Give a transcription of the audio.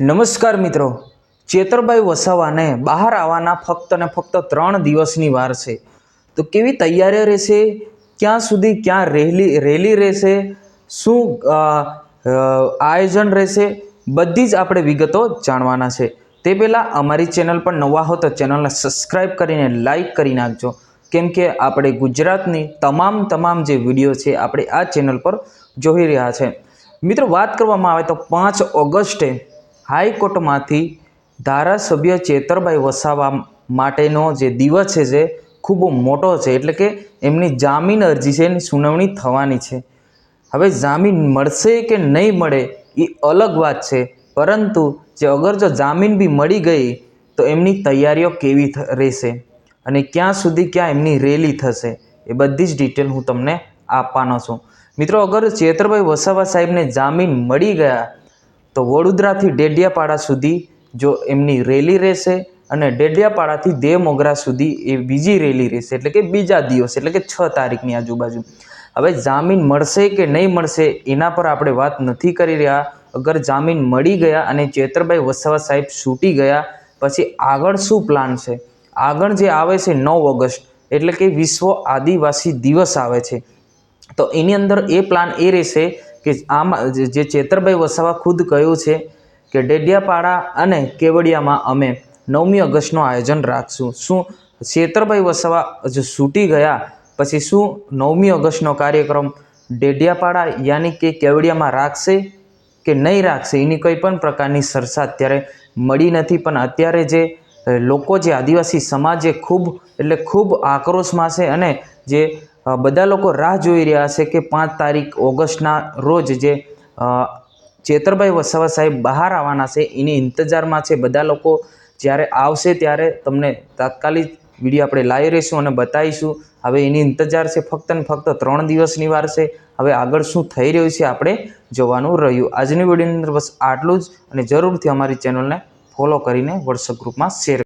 નમસ્કાર મિત્રો. ચેતરભાઈ વસાવાને બહાર આવવાના ફક્ત ને ફક્ત ત્રણ દિવસની વાર છે. તો કેવી તૈયારીઓ રહેશે? ક્યાં સુધી ક્યાં રેલી રેલી રહેશે? શું આયોજન રહેશે? બધી જ આપણે વિગતો જાણવાના છે. તે પહેલાં અમારી ચેનલ પર નવા હો તો ચેનલને સબસ્ક્રાઈબ કરીને લાઈક કરી નાખજો. કેમ કે આપણે ગુજરાતની તમામ તમામ જે વીડિયો છે આપણે આ ચેનલ પર જોઈ રહ્યા છે. મિત્રો, વાત કરવામાં આવે તો પાંચ ઓગસ્ટે હાઈકોર્ટમાંથી ધારાસભ્ય ચેતરભાઈ વસાવા માટેનો જે દિવસ છે જે ખૂબ મોટો છે, એટલે કે એમની જામીન અરજી છે, એની સુનાવણી થવાની છે. હવે જામીન મળશે કે નહીં મળે એ અલગ વાત છે, પરંતુ જે અગર જો જામીન બી મળી ગઈ, તો એમની તૈયારીઓ કેવી રહેશે અને ક્યાં સુધી ક્યાં એમની રેલી થશે, એ બધી જ ડિટેલ હું તમને આપવાનો છું. મિત્રો, અગર ચેતરભાઈ વસાવા સાહેબને જામીન મળી ગયા તો વડોદરાથી ડેડિયાપાડા સુધી જો એમની રેલી રહેશે અને ડેડિયાપાડાથી દેવ મોગરા સુધી એ બીજી રેલી રહેશે, એટલે કે બીજા દિવસ, એટલે કે છ તારીખની આજુબાજુ. હવે જામીન મળશે કે નહીં મળશે એના પર આપણે વાત નથી કરી રહ્યા. અગર જામીન મળી ગયા અને ચેતરભાઈ વસાવા સાહેબ છૂટી ગયા, પછી આગળ શું પ્લાન છે? આગળ જે આવે છે નવ ઓગસ્ટ, એટલે કે વિશ્વ આદિવાસી દિવસ આવે છે. તો એની અંદર એ પ્લાન એ રહેશે કે આમાં જે- ચેતરભાઈ વસાવા ખુદ કહ્યું છે કે ડેડિયાપાડા અને કેવડિયામાં અમે નવમી ઓગસ્ટનું આયોજન રાખશું. શું ચેતરભાઈ વસાવા જો છૂટી ગયા? પછી શું નવમી ઓગસ્ટનો કાર્યક્રમ ડેડિયાપાડા યાની કે કેવડિયામાં રાખશે કે નહીં રાખશે? એની કોઈ પણ પ્રકારની સરસા અત્યારે મળી નથી. પણ અત્યારે જે લોકો, જે આદિવાસી સમાજ ખૂબ, એટલે ખૂબ આક્રોશમાં છે અને જે બધા લોકો રાહ જોઈ રહ્યા છે કે પાંચ તારીખ ઓગસ્ટના રોજ જે ચેતરભાઈ વસાવા સાહેબ બહાર આવવાના છે, એની ઇંતજારમાં છે, બધા લોકો જ્યારે આવશે ત્યારે તમને તાત્કાલિક વીડિયો આપણે લાવી રહીશું અને બતાવીશું. હવે એની ઇંતજાર છે, ફક્ત ને ફક્ત ત્રણ દિવસની વાર છે. હવે આગળ શું થઈ રહ્યું છે આપણે જોવાનું રહ્યું. આજની વિડીયોની અંદર બસ આટલું જ અને જરૂરથી અમારી ચેનલને ફોલો કરીને વોટ્સઅપ ગ્રુપમાં શેર